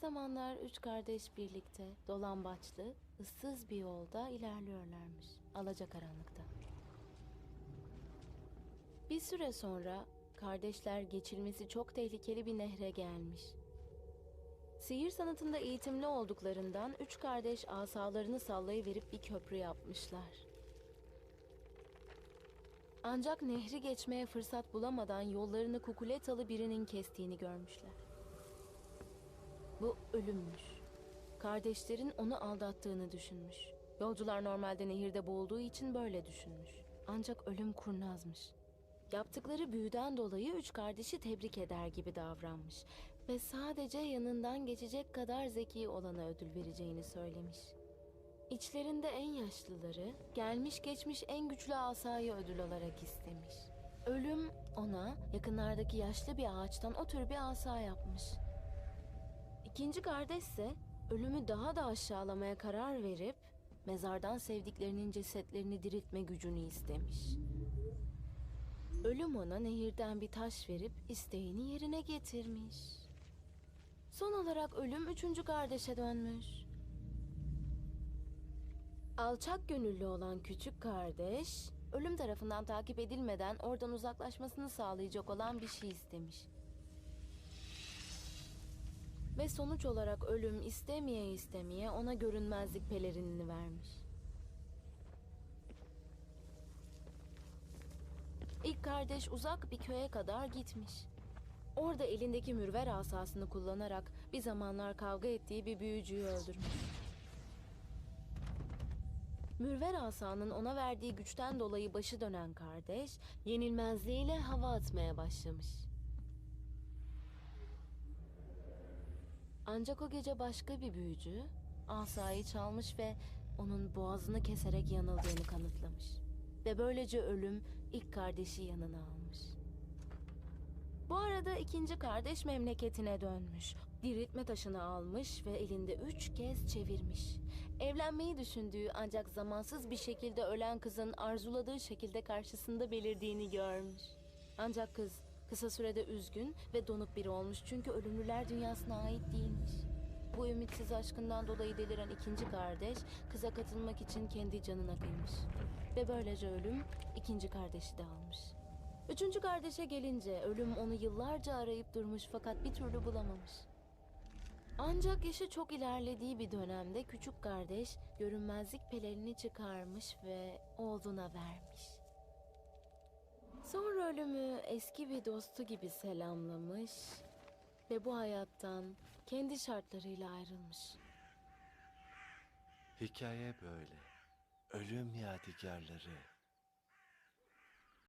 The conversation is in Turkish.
zamanlar üç kardeş birlikte dolambaçlı, ıssız bir yolda ilerliyorlarmış. Alacakaranlıkta. Bir süre sonra kardeşler geçilmesi çok tehlikeli bir nehre gelmiş. Sihir sanatında eğitimli olduklarından üç kardeş asalarını sallayıverip bir köprü yapmışlar. Ancak nehri geçmeye fırsat bulamadan yollarını kukuletalı birinin kestiğini görmüşler. Bu ölümmüş. Kardeşlerin onu aldattığını düşünmüş. Yolcular normalde nehirde boğulduğu için böyle düşünmüş. Ancak ölüm kurnazmış. Yaptıkları büyüden dolayı üç kardeşi tebrik eder gibi davranmış. Ve sadece yanından geçecek kadar zeki olana ödül vereceğini söylemiş. İçlerinde en yaşlıları gelmiş geçmiş en güçlü asayı ödül olarak istemiş. Ölüm ona yakınlardaki yaşlı bir ağaçtan o tür bir asa yapmış. İkinci kardeş ise ölümü daha da aşağılamaya karar verip mezardan sevdiklerinin cesetlerini diriltme gücünü istemiş. Ölüm ona nehirden bir taş verip isteğini yerine getirmiş. Son olarak ölüm üçüncü kardeşe dönmüş. Alçak gönüllü olan küçük kardeş, ölüm tarafından takip edilmeden oradan uzaklaşmasını sağlayacak olan bir şey istemiş. Ve sonuç olarak ölüm istemeye istemeye ona görünmezlik pelerinini vermiş. İlk kardeş uzak bir köye kadar gitmiş. Orada elindeki mürver asasını kullanarak bir zamanlar kavga ettiği bir büyücüyü öldürmüş. Mürver asanın ona verdiği güçten dolayı başı dönen kardeş, yenilmezliğiyle hava atmaya başlamış. Ancak o gece başka bir büyücü asayı çalmış ve onun boğazını keserek yanıldığını kanıtlamış. Ve böylece ölüm ilk kardeşi yanına almış. Bu arada ikinci kardeş memleketine dönmüş. Diriltme taşını almış ve elinde üç kez çevirmiş. Evlenmeyi düşündüğü ancak zamansız bir şekilde ölen kızın arzuladığı şekilde karşısında belirdiğini görmüş. Ancak kız kısa sürede üzgün ve donuk biri olmuş çünkü ölümlüler dünyasına ait değilmiş. Bu ümitsiz aşkından dolayı deliren ikinci kardeş kıza katılmak için kendi canına kıymış. Ve böylece ölüm ikinci kardeşi de almış. Üçüncü kardeşe gelince ölüm onu yıllarca arayıp durmuş fakat bir türlü bulamamış. Ancak yaşı çok ilerlediği bir dönemde küçük kardeş görünmezlik pelerini çıkarmış ve oğluna vermiş. Sonra ölümü eski bir dostu gibi selamlamış ve bu hayattan kendi şartlarıyla ayrılmış. Hikaye böyle. Ölüm yadigarları.